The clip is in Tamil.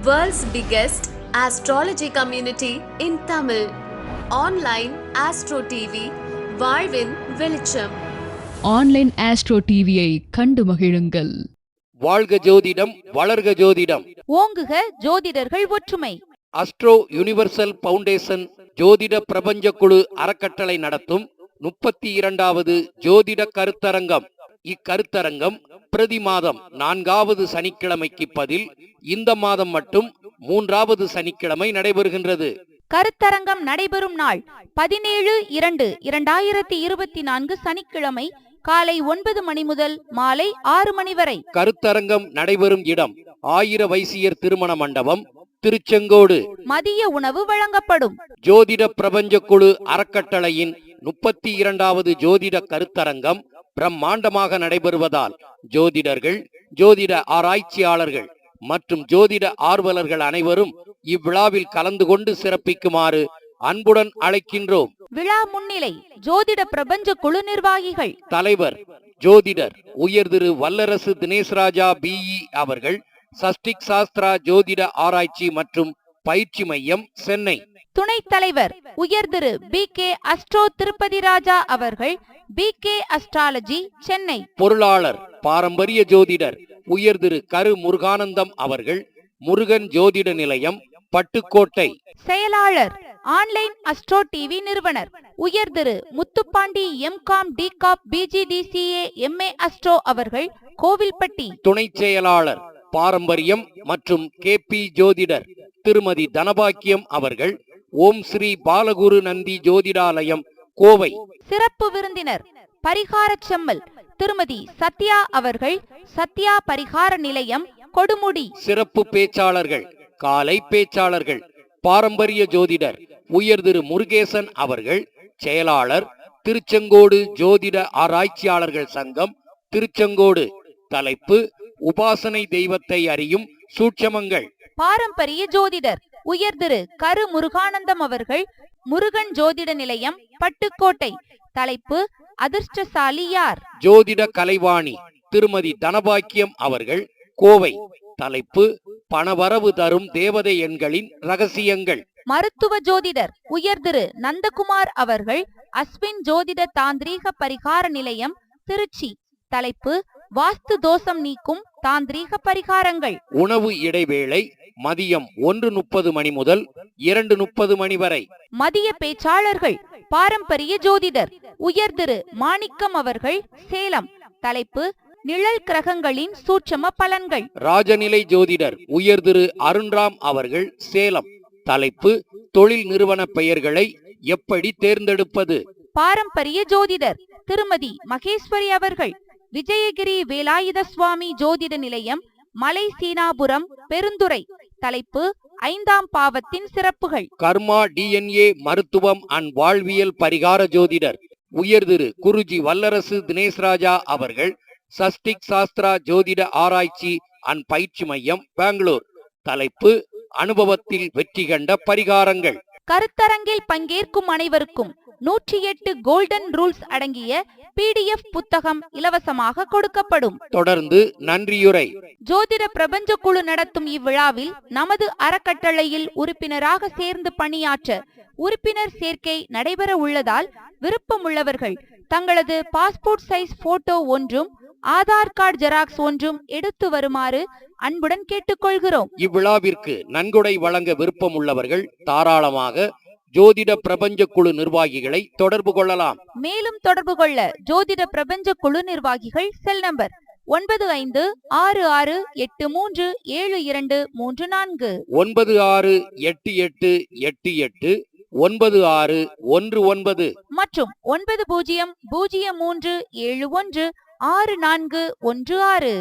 World's biggest astrology community in Tamil. Online Astro TV, வாழ்வின் வெளிச்சம். ஆன்லைன் ஆஸ்ட்ரோ டிவியை கண்டு மகிழுங்கள். வாழ்க ஜோதிடம் வளர்க ஜோதிடம். ஓங்குக ஜோதிடர்கள் ஒற்றுமை. அஸ்ட்ரோ யுனிவர்சல் பவுண்டேஷன் ஜோதிட பிரபஞ்ச குழு அறக்கட்டளை நடத்தும் முப்பத்தி இரண்டாவது ஜோதிட கருத்தரங்கம். இக்கருத்தரங்கம் பிரதி மாதம் நான்காவது சனிக்கிழமைக்கு பதில் இந்த மாதம் மட்டும் மூன்றாவது சனிக்கிழமை நடைபெறுகின்றது. கருத்தரங்கம் நடைபெறும் நாள் பதினேழு இரண்டு இரண்டாயிரத்தி இருபத்தி நான்கு சனிக்கிழமை காலை ஒன்பது மணி முதல் மாலை ஆறு மணி வரை. கருத்தரங்கம் நடைபெறும் இடம் ஆயிர வைசியர் திருமண மண்டபம் திருச்செங்கோடு. மதிய உணவு வழங்கப்படும். ஜோதிட பிரபஞ்ச குழு அறக்கட்டளையின் முப்பத்தி இரண்டாவது ஜோதிட கருத்தரங்கம் பிரம்மாண்டமாக நடைபெறுவதால் ஜோதிடர்கள் ஜோதிட ஆராய்ச்சியாளர்கள் மற்றும் ஜோதிட ஆர்வலர்கள் அனைவரும் இவ்விழாவில் கலந்து கொண்டு சிறப்பிக்குமாறு அன்புடன் அழைக்கின்றோம். விழா முன்னிலை ஜோதிட பிரபஞ்ச குழு நிர்வாகிகள். தலைவர் ஜோதிடர் உயர் திரு வல்லரசு தினேஷ்ராஜா பிஇ அவர்கள் சஷ்டிக் சாஸ்திரா ஜோதிட ஆராய்ச்சி மற்றும் பயிற்சி மையம் சென்னை. துணைத் தலைவர் உயர் திரு P K Astro Tirupathi Raja அவர்கள் பி கே அஸ்ட்ராலஜி சென்னை பொருளாளர் பாரம்பரிய ஜோதிடர் உயர் திரு கரு முருகானந்தம் அவர்கள் முருகன் ஜோதிட நிலையம் பட்டுக்கோட்டை. செயலாளர் ஆன்லைன் அஸ்ட்ரோ டிவி நிறுவனர். உயர் திரு முத்துப்பாண்டி எம்காம் டிகாப் பிஜிடிசிஏ எம்ஏ அஸ்ட்ரோ அவர்கள் கோவில்பட்டி. துணை செயலாளர் பாரம்பரியம் மற்றும் கே பி ஜோதிடர் திருமதி தனபாக்கியம் அவர்கள் ஓம் ஸ்ரீ பாலகுரு நந்தி ஜோதிடாலயம் கோவை. சிறப்பு விருந்தினர் பரிகாரச் செம்மல் திருமதி சத்யா அவர்கள் சத்யா பரிகார நிலையம் கொடுமுடி. சிறப்பு பேச்சாளர்கள் காலை பேச்சாளர்கள் பாரம்பரிய ஜோதிடர் உயர் திரு முருகேசன் அவர்கள் செயலாளர் திருச்செங்கோடு ஜோதிட ஆராய்ச்சியாளர்கள் சங்கம் திருச்செங்கோடு தலைப்பு உபாசனை தெய்வத்தை அறியும் சூட்சமங்கள். பாரம்பரிய ஜோதிடர் உயர் திரு கரு முருகானந்தம் அவர்கள் முருகன் ஜோதிட நிலையம் பட்டுக்கோட்டை. தலைப்பு அதிர்ஷ்டசாலி யார்? ஜோதிட கலைவாணி திருமதி தனபாக்கியம் அவர்கள் கோவை. தலைப்பு பணவரவு தரும் தேவதை எண்களின் ரகசியங்கள். மருத்துவ ஜோதிடர் உயர் திரு நந்தகுமார் அவர்கள் அஸ்வின் ஜோதிட தாந்திரீக பரிகார நிலையம் திருச்சி. தலைப்பு வாஸ்து தோஷம் நீக்கும் தாந்திரீக பரிகாரங்கள். உணவு இடைவேளை மதியம் ஒன்று முப்பது மணி முதல் இரண்டு முப்பது மணி வரை. மதிய பேச்சாளர்கள் பாரம்பரிய ஜோதிடர் உயர் திரு மாணிக்கம் அவர்கள் சேலம். தலைப்பு நிழல் கிரகங்களின் சூட்சம பலன்கள். ராஜநிலை ஜோதிடர் உயர் திரு அருண்ராம் அவர்கள் சேலம். தலைப்பு தொழில் நிறுவன பெயர்களை எப்படி தேர்ந்தெடுப்பது? பாரம்பரிய ஜோதிடர் திருமதி மகேஸ்வரி அவர்கள் விஜயகிரி வேலாயுத சுவாமி ஜோதிட நிலையம் மலை சீனாபுரம் பெருந்துறை. தலைப்பு ஐந்தாம் பாவத்தின் சிறப்புகள். கர்மா டிஎன்ஏ மருத்துவம் அண்ட் வாழ்வியல் பரிகார ஜோதிடர் உயர் திரு குருஜி வல்லரசு தினேஷ்ராஜா அவர்கள் சஷ்டிக் சாஸ்திரா ஜோதிட ஆராய்ச்சி அண்ட் பயிற்சி மையம் பெங்களூர். தலைப்பு அனுபவத்தில் வெற்றி கண்ட பரிகாரங்கள். கருத்தரங்கில் பங்கேற்கும் அனைவருக்கும் நூற்றி எட்டு கோல்டன் ரூல்ஸ் அடங்கிய பிடிஎஃப் புத்தகம் இலவசமாக கொடுக்கப்படும். தொடர்ந்து நன்றியுரை. ஜோதிட பிரபஞ்ச குழு நடத்தும் இவ்விழாவில் நமது அறக்கட்டளையில் உறுப்பினராக சேர்ந்து பணியாற்ற உறுப்பினர் சேர்க்கை நடைபெற உள்ளதால் விருப்பமுள்ளவர்கள் தங்களது பாஸ்போர்ட் சைஸ் போட்டோ ஒன்றும் ஆதார் கார்டு ஜெராக்ஸ் ஒன்றும் எடுத்து வருமாறு அன்புடன் கேட்டுக்கொள்கிறோம். இவ்விழாவிற்கு நன்கொடை வழங்க விருப்பம் உள்ளவர்கள் தாராளமாக ஜோதிட பிரபஞ்ச குழு நிர்வாகிகளை தொடர்பு கொள்ளலாம். மேலும் தொடர்பு கொள்ள ஜோதிட பிரபஞ்ச குழு நிர்வாகிகள் செல் நம்பர் ஒன்பது ஐந்து ஆறு ஆறு எட்டு மூன்று ஏழு இரண்டு மூன்று நான்கு. ஒன்பது ஆறு எட்டு எட்டு எட்டு எட்டு ஒன்பது ஆறு ஒன்று ஒன்பது. மற்றும் ஒன்பது பூஜ்ஜியம் பூஜ்ஜியம் மூன்று ஏழு ஒன்று ஆறு நான்கு ஒன்று ஆறு.